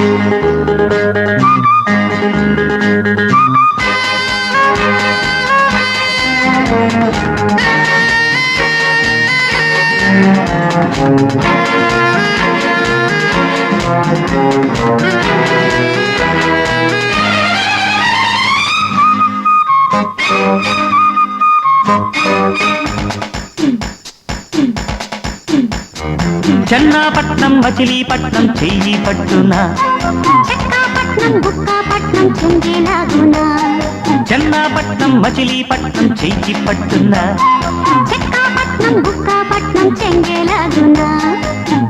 Mm. Chennapatnam Machilipatnam చెయ్యి పట్టునా చెన్నాపట్నం మచిలీపట్నం చెయ్యి పట్టునా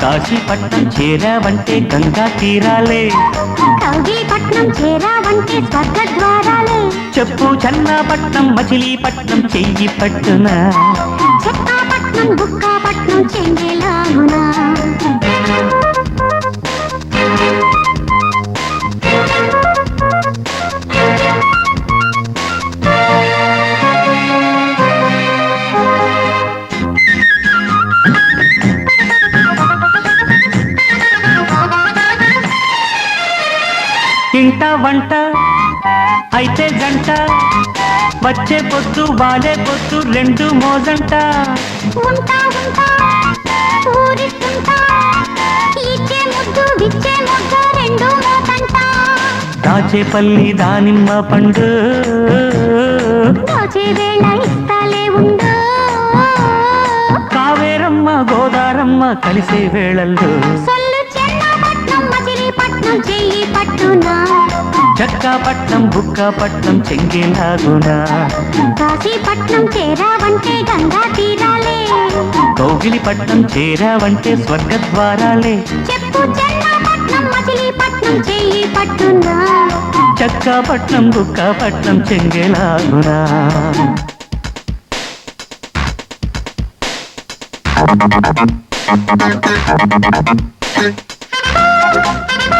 కాశీపట్నం చేరావంటే గంగా తీరాలే. కౌగిలిపట్నం చేరావంటే స్వర్గ ద్వారాలే చెప్పు చెన్నాపట్నం మచిలీపట్నం చెయ్యి పట్టునా చెక్కాపట్నం బుక్కాపట్నం చెంగేలాగునా ఇంట వంట అయితే గంట. వచ్చే పొద్దు వాలే పొద్దు రెండు మోజంట. దాచేపల్లి దానిమ్మ పండు. కావేరమ్మ గోదారమ్మ కలిసే వేళల్లో. చెయ్యి పట్టునా. చక్కాపట్నం బుక్కాపట్నం చెంగేలాగునా కాశీపట్నం చేరావంటే గంగా తీరాలే. కౌగిలిపట్నం చేరావంటే స్వర్గద్వారాలే. చెప్పు చెన్నపట్నం మచిలీపట్నం చెయ్యి పట్టునా చక్కాపట్నం బుక్కాపట్నం చెంగేలాగునా సీతాకోక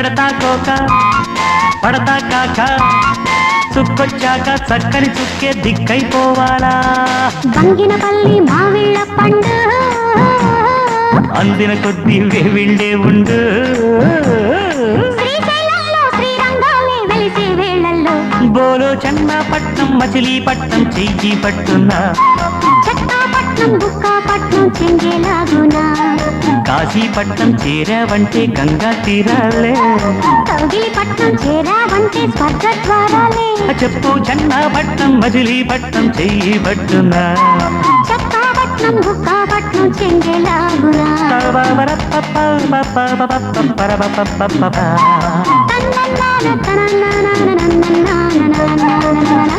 పెడతా కోక పడతా కాక చుక్కొచ్చాక చక్కని చుక్కే దిక్కైపోవాలా. బంగినపల్లి మావిళ్ళ పండు. అందిన కొద్ది వేవిళ్ళే ఉండు. బోలో చెన్నపట్నం మచిలీపట్నం చెయ్యి పట్టున్నా చక్కాపట్నం బుక్కాపట్నం చెంగేలాగునా కాశీపట్నం చేరావంటే గంగా తీరాలే కౌగిలిపట్నం చేరావంటే స్వర్గ ద్వారాలే చెప్పు చెన్నపట్నం మచిలీపట్నం చెయ్యి పట్టున్నా చక్కాపట్నం బుక్కాపట్నం చెంగేలాగునా తన్నన్నాన తనన్నాన